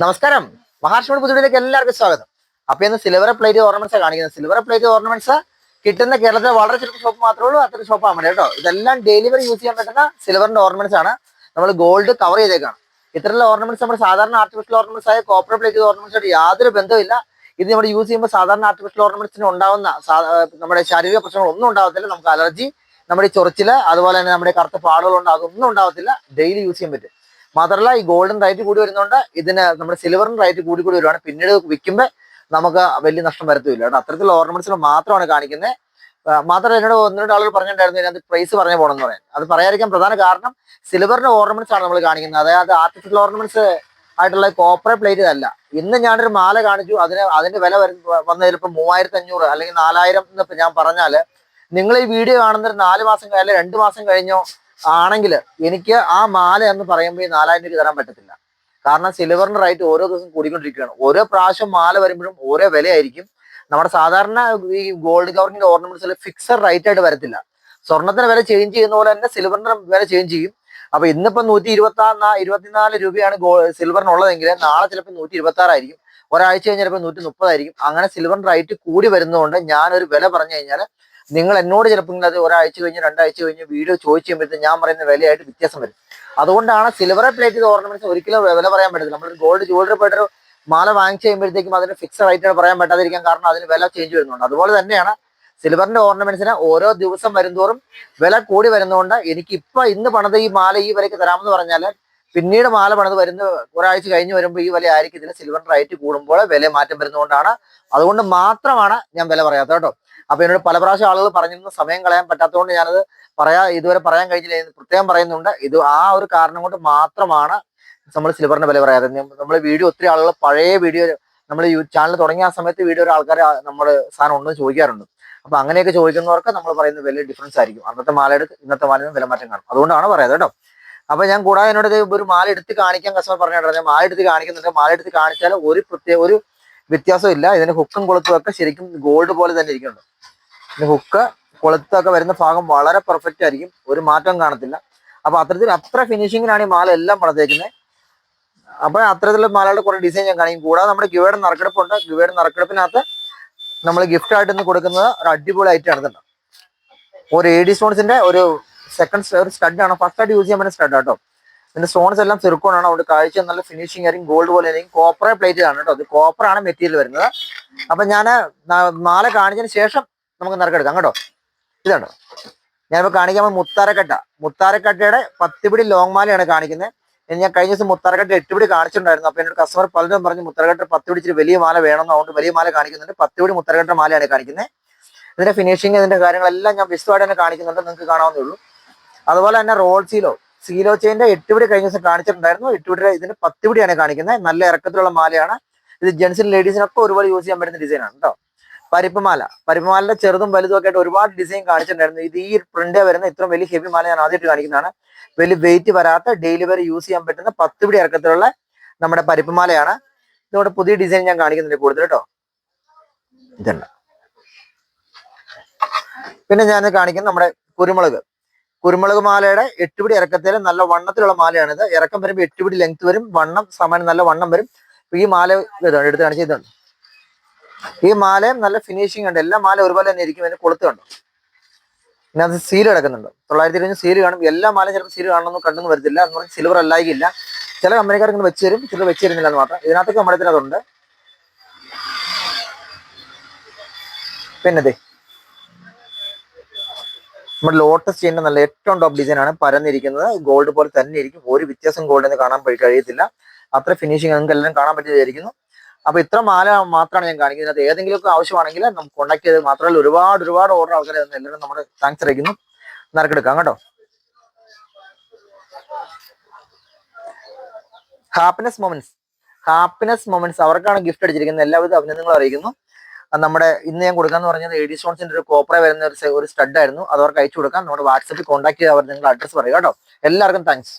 നമസ്കാരം. മഹാരാഷ്ട്ര പുതുവിലേക്ക് എല്ലാവർക്കും സ്വാഗതം. അപ്പൊ ഇന്ന് സിൽവർ പ്ലേറ്റ് ഓർണമെന്റ്സ് കാണിക്കുന്നത്. സിൽവർ പ്ലേറ്റ് ഓർണമെന്റ്സ് കിട്ടുന്ന കേരളത്തിലെ വളരെ ചെറുപ്പ ഷോപ്പ് മാത്രമേ ഉള്ളൂ. അത്ര ഷോപ്പാണ് മതി കേട്ടോ. ഇതെല്ലാം ഡെലിവറി യൂസ് ചെയ്യാൻ പറ്റുന്ന സിൽവറിന്റെ ഓർണമെന്റ്സ് ആണ്. നമ്മൾ ഗോൾഡ് കവർ ചെയ്തേക്കാണ്. ഇത്തരത്തിലുള്ള ഓർണമെന്റ്സ് നമ്മുടെ സാധാരണ ആർട്ടിഫിഷ്യൽ ഓർണമെന്റ്സ് ആയ കോപ്പർ പ്ലേറ്റ് ഓർണമെന്റ്സ് ആയിട്ട് യാതൊരു ബന്ധമില്ല ഇത് നമ്മൾ യൂസ് ചെയ്യുമ്പോൾ സാധാരണ ആർട്ടിഫിഷ്യൽ ഓർണമെന്റ്സിന് ഉണ്ടാവുന്ന നമ്മുടെ ശാരീരിക പ്രശ്നങ്ങൾ ഒന്നും ഉണ്ടാവത്തില്ല. നമുക്ക് അലർജി നമ്മുടെ ചൊറിച്ചിൽ അതുപോലെ തന്നെ നമ്മുടെ കറുത്ത പാടുകളുണ്ട് അതൊന്നും ഉണ്ടാവത്തില്ല. ഡെയിലി യൂസ് ചെയ്യാൻ പറ്റും. മാത്രമല്ല ഈ ഗോൾഡൻ റൈറ്റ് കൂടി വരുന്നതുകൊണ്ട് ഇതിന് നമ്മുടെ സിൽവറിന് റൈറ്റ് കൂടി കൂടി വരുവാണ്. പിന്നീട് വിൽക്കുമ്പോൾ നമുക്ക് വലിയ നഷ്ടം വരത്തില്ല കേട്ടോ. അത്തരത്തിലുള്ള ഓർണമെന്റ്സിൽ മാത്രമാണ് കാണിക്കുന്നത് മാത്രമല്ല എന്നോട് ഒന്ന് രണ്ട് ആളുകൾ പറഞ്ഞിട്ടുണ്ടായിരുന്നു ഇതിനകത്ത് പ്രൈസ് പറഞ്ഞു പോകണമെന്ന് പറയാൻ. അത് പറയാതിരിക്കാൻ പ്രധാന കാരണം സിൽവറിന്റെ ഓർണമെന്റ്സ് ആണ് നമ്മൾ കാണിക്കുന്നത്. അതായത് ആർട്ടിഫിഷ്യൽ ഓർണമെന്റ്സ് ആയിട്ടുള്ള കോപ്പർ പ്ലേറ്റ് അല്ല ഇന്ന് ഞാനൊരു മാല കാണിച്ചു. അതിന് അതിന്റെ വില വന്ന ചിലപ്പോൾ മൂവായിരത്തി അഞ്ഞൂറ് അല്ലെങ്കിൽ നാലായിരം എന്നിപ്പോ ഞാൻ പറഞ്ഞാൽ നിങ്ങൾ ഈ വീഡിയോ കാണുന്ന ഒരു നാല് മാസം കഴിഞ്ഞാൽ രണ്ട് മാസം കഴിഞ്ഞോ ആണെങ്കിൽ എനിക്ക് ആ മാല എന്ന് പറയുമ്പോൾ ഈ നാലായിരം രൂപ തരാൻ പറ്റത്തില്ല. കാരണം സിൽവറിന്റെ റേറ്റ് ഓരോ ദിവസം കൂടിക്കൊണ്ടിരിക്കുകയാണ്. ഓരോ പ്രാവശ്യം മാല വരുമ്പോഴും ഓരോ വിലയായിരിക്കും. നമ്മുടെ സാധാരണ ഈ ഗോൾഡ് കവറിന്റെ ഓർണമെന്റ്സിൽ ഫിക്സഡ് റേറ്റ് ആയിട്ട് വരത്തില്ല. സ്വർണത്തിന്റെ വില ചേഞ്ച് ചെയ്യുന്ന പോലെ തന്നെ സിൽവറിന്റെ വില ചേഞ്ച് ചെയ്യും. അപ്പൊ ഇന്നിപ്പോ നൂറ്റി ഇരുപത്തി ഇരുപത്തിനാല് രൂപയാണ് ഗോ സിൽവറിനുള്ളതെങ്കിൽ നാളെ ചിലപ്പോൾ നൂറ്റി ഇരുപത്തി ആറായിരിക്കും ഒരാഴ്ച കഴിഞ്ഞ് ചിലപ്പോൾ നൂറ്റി മുപ്പതായിരിക്കും അങ്ങനെ സിൽവറിന്റെ റേറ്റ് കൂടി വരുന്നതുകൊണ്ട് ഞാനൊരു വില പറഞ്ഞു കഴിഞ്ഞാൽ നിങ്ങൾ എന്നോട് ചിലപ്പോൾ അത് ഒരാഴ്ച കഴിഞ്ഞ് രണ്ടാഴ്ച കഴിഞ്ഞ് വീഡിയോ ചോദിച്ചു കഴിയുമ്പോഴത്തേക്ക് ഞാൻ പറയുന്ന വിലയായിട്ട് വ്യത്യാസം വരും. അതുകൊണ്ടാണ് സിൽവർ പ്ലേറ്റ് ഓർണമെന്റ്സ് ഒരിക്കലും വില പറയാൻ പറ്റില്ല നമ്മൾ ഗോൾഡ് ജ്വല്ലറി പോയിട്ടൊരു മാല വാങ്ങിച്ചു കഴിയുമ്പോഴത്തേക്കും അതിന് ഫിക്സഡ് റേറ്റ് പറയാൻ പറ്റാതിരിക്കാൻ കാരണം അതിന് വില ചേഞ്ച് വരുന്നുണ്ട്. അതുപോലെ തന്നെയാണ് സിൽവറിന്റെ ഓർണമെന്റ്സിന് ഓരോ ദിവസം വരുന്തോറും വില കൂടി വരുന്നതുകൊണ്ട് എനിക്ക് ഇപ്പൊ ഇന്ന് പണിത് ഈ മാല ഈ വിലയ്ക്ക് തരാമെന്ന് പറഞ്ഞാൽ പിന്നീട് മാല പണിത് വരുന്ന ഒരാഴ്ച കഴിഞ്ഞ് വരുമ്പോൾ ഈ വില ആയിരിക്കും ഇതിന് സിൽവറിന്റെ റേറ്റ് കൂടുമ്പോൾ വില മാറ്റം വരുന്നതുകൊണ്ടാണ്. അതുകൊണ്ട് മാത്രമാണ് ഞാൻ വില പറയാത്തത് കേട്ടോ. അപ്പൊ എന്നോട് പല പ്രാവശ്യം ആളുകൾ പറഞ്ഞിരുന്നു സമയം കളയാൻ പറ്റാത്തതുകൊണ്ട് ഞാനത് പറയാ ഇതുവരെ പറയാൻ കഴിഞ്ഞില്ല. പ്രത്യേകം പറയുന്നുണ്ട്. ഇത് ആ ഒരു കാരണം കൊണ്ട് മാത്രമാണ് നമ്മൾ സിൽവറിന്റെ വില പറയാതെ നമ്മൾ വീഡിയോ ഒത്തിരി ആളുകൾ പഴയ വീഡിയോ നമ്മൾ ചാനൽ തുടങ്ങിയ ആ സമയത്ത് വീഡിയോ ഒരു ആൾക്കാർ നമ്മൾ സാധനം ഉണ്ടെന്ന് ചോദിക്കാറുണ്ട്. അപ്പൊ അങ്ങനെയൊക്കെ ചോദിക്കുന്നവർക്ക് നമ്മൾ പറയുന്ന വലിയ ഡിഫറൻസ് ആയിരിക്കും. അന്നത്തെ മാലയുടെ ഇന്നത്തെ മാലയിൽ വില മാറ്റം കാണും. അതുകൊണ്ടാണ് പറയാതെ കേട്ടോ. അപ്പൊ ഞാൻ കൂടാതെ എന്നോട് ഒരു മാല എടുത്ത് കാണിക്കാൻ കസ്റ്റമർ പറഞ്ഞിട്ടുണ്ടായിരുന്നു മാല എടുത്ത് കാണിക്കുന്നുണ്ട്. മാല എടുത്ത് കാണിച്ചാൽ ഒരു പ്രത്യേക ഒരു വ്യത്യാസവും ഇല്ല ഇതിന് ഹുക്കും കൊളുത്തും ഒക്കെ ശരിക്കും ഗോൾഡ് പോലെ തന്നെ ഇരിക്കുന്നുണ്ട്. പിന്നെ ഹുക്ക് കൊളുത്തൊക്കെ വരുന്ന ഭാഗം വളരെ പെർഫെക്റ്റ് ആയിരിക്കും. ഒരു മാറ്റം കാണത്തില്ല. അപ്പൊ അത്തരത്തിൽ അത്ര ഫിനിഷിങ്ങിനാണ് ഈ മാല എല്ലാം പണിതേക്കുന്നത് അപ്പൊ അത്തരത്തിലുള്ള മാലകളുടെ കുറെ ഡിസൈൻ ഞാൻ കാണിക്കും. കൂടാതെ നമ്മുടെ ഗിവയുടെ നറുക്കെടുപ്പുണ്ട്. ഗിവയുടെ നറുക്കെടുപ്പിനകത്ത് നമ്മൾ ഗിഫ്റ്റ് ആയിട്ട് കൊടുക്കുന്നത് ഒരു അടിപൊളി ആണ് ഇതുണ്ട് ഒരു എ ഡി സ്റ്റോൺസിന്റെ ഒരു സെക്കൻഡ് ഒരു സ്റ്റഡ് ആണ്. ഫസ്റ്റ് ആയിട്ട് യൂസ് ചെയ്യാൻ പറ്റുന്ന സ്റ്റഡ് ആട്ടോ ഇതിന്റെ സ്റ്റോൺസ് എല്ലാം ആണ് അതുകൊണ്ട് കാഴ്ച നല്ല ഫിനിഷിംഗ് ആയിരിക്കും. ഗോൾഡ് പോലെ ആയിരിക്കും. കോപ്പർ ആണ് കേട്ടോ. അത് കോപ്പർ ആണ് മെറ്റീരിയൽ വരുന്നത്. അപ്പൊ ഞാൻ നാളെ കാണിച്ചതിന് ശേഷം നമുക്ക് നിറക്കെടുക്കാം. കേട്ടോ. ഇതാണ്? ഞാനിപ്പോ കാണിക്കാൻ മുത്താരക്കട്ട. മുത്താരക്കട്ടയുടെ പത്തുപിടി ലോങ് മാലയാണ് കാണിക്കുന്നത്. ഞാൻ കഴിഞ്ഞ ദിവസം മുത്താരക്കട്ട എട്ടുപിടി കാണിച്ചിട്ടുണ്ടായിരുന്നു. അപ്പൊ എന്നോട് കസ്റ്റമർ പലരും പറഞ്ഞു മുത്താരക്കട്ട പത്തുപിടി ഇച്ചിരി വലിയ മാല വേണമെന്ന്. അതുകൊണ്ട് വലിയ മാല കാണിക്കുന്നുണ്ട്. പത്തുപിടി മുത്താരക്കട്ട മാലയാണ് കാണിക്കുന്നത്. ഇതിന്റെ ഫിനിഷിങ് ഇതിന്റെ കാര്യങ്ങളെല്ലാം ഞാൻ വിശദമായിട്ട് തന്നെ കാണിക്കുന്നുണ്ട്. നിങ്ങൾക്ക് കാണാവുന്നേ ഉള്ളൂ. അതുപോലെ തന്നെ റോൾ സീലോ ചെയിന്റെ എട്ടുപിടി കഴിഞ്ഞ ദിവസം കാണിച്ചിട്ടുണ്ടായിരുന്നു. എട്ടുപിടി ഇതിന് പത്തുപിടിയാണ് കാണിക്കുന്നത്. നല്ല ഇറക്കത്തിലുള്ള മാലയാണ്. ഇത് ജെൻസിനും ലേഡീസിനൊക്കെ ഒരുപാട് യൂസ് ചെയ്യാൻ പറ്റുന്ന ഡിസൈനാണ് കേട്ടോ പരിപ്പുമാല. പരിപ്പുമാലിന്റെ ചെറുതും വലുതും ഒക്കെ ആയിട്ട് ഒരുപാട് ഡിസൈൻ കാണിച്ചിട്ടുണ്ടായിരുന്നു. ഇത് ഈ പ്രിന്റേ വരുന്ന ഇത്രയും വലിയ ഹെവി മാല ഞാൻ ആദ്യമായിട്ട് കാണിക്കുന്നതാണ്. വലിയ വെയിറ്റ് വരാത്ത ഡെയിലി വരെ യൂസ് ചെയ്യാൻ പറ്റുന്ന പത്ത് പിടി ഇറക്കത്തിലുള്ള നമ്മുടെ പരിപ്പുമാലയാണ്. ഇതോടെ പുതിയ ഡിസൈൻ ഞാൻ കാണിക്കുന്നുണ്ട് കൂടുതൽ കേട്ടോ ഇതുണ്ട് പിന്നെ ഞാൻ കാണിക്കുന്നത് നമ്മുടെ കുരുമുളക്. കുരുമുളക് മാലയുടെ എട്ടുപിടി ഇറക്കത്തിൽ നല്ല വണ്ണത്തിലുള്ള മാലയാണിത്. ഇറക്കം വരുമ്പോൾ എട്ടുപിടി ലെങ്ത് വരും. വണ്ണം സമാനം നല്ല വണ്ണം വരും. ഈ മാല ഇതാണ് എടുത്ത് കാണിച്ച് ഇതുണ്ട് ഈ മാലയും നല്ല ഫിനിഷിംഗ് ഉണ്ട്. എല്ലാ മാല ഒരുപോലെ തന്നെ ഇരിക്കും. അതിന് കൊളുത്ത് കണ്ടു? ഇതിനകത്ത് സീൽ കിടക്കുന്നുണ്ട്. തൊള്ളായിരത്തി ഇരുപത് സീൽ കാണും. എല്ലാ മാലയും ചിലപ്പോൾ സീൽ കാണണമെന്ന് കണ്ടെന്ന് വരത്തില്ല. എന്ന് പറഞ്ഞാൽ സിൽവർ അല്ലായില്ല ചില കമ്പനിക്കാർ ഇങ്ങനെ വെച്ച് തരും. ചിലർ വെച്ച് തരുന്നില്ല എന്ന് മാത്രം. ഇതിനകത്തൊക്കെ നമ്മുടെ ഇതിനകത്തുണ്ട്. പിന്നെ ദേ നമ്മുടെ ലോട്ടസ് ചെയിന്റെ നല്ല ഏറ്റവും ടോപ്പ് ഡിസൈൻ ആണ് പരന്നിരിക്കുന്നത്. ഗോൾഡ് പോലെ തന്നെ ഇരിക്കും. ഒരു വ്യത്യാസം ഗോൾഡിന് കാണാൻ കഴിയത്തില്ല. അത്ര ഫിനിഷിങ് നിങ്ങൾക്ക് എല്ലാം കാണാൻ പറ്റിയതായിരിക്കുന്നു. അപ്പൊ ഇത്ര മാല മാത്രമാണ് ഞാൻ കാണിക്കുന്നത്. അത് ഏതെങ്കിലുമൊക്കെ ആവശ്യമാണെങ്കിൽ നമുക്ക് കോൺടാക്ട് ചെയ്ത് മാത്രമല്ല ഒരുപാട് ഒരുപാട് ഓർഡർ ആൾക്കാരെ. എല്ലാവരും നമ്മുടെ താങ്ക്സ് അറിയിക്കുന്നു. നറുക്കെടുക്കാം കേട്ടോ. ഹാപ്പിനെസ് മൊമെന്റ്സ് ഹാപ്പിനെസ് മൊമെന്റ്സ് അവർക്കാണ് ഗിഫ്റ്റ് അടിച്ചിരിക്കുന്നത്. എല്ലാവിധ അഭിനന്ദനങ്ങളും അറിയിക്കുന്നു. നമ്മുടെ ഇന്ന് ഞാൻ കൊടുക്കാന്ന് പറഞ്ഞത് എ ഡി സോൺസിന്റെ ഒരു കോപ്പറ വരുന്ന ഒരു സ്റ്റഡ് ആയിരുന്നു. അത് അവർക്ക് അയച്ചു കൊടുക്കാം. നമ്മുടെ വാട്സപ്പിൽ കോൺടാക്ട് ചെയ്ത് അവർ നിങ്ങളുടെ അഡ്രസ് പറയുക കേട്ടോ? എല്ലാവർക്കും താങ്ക്സ്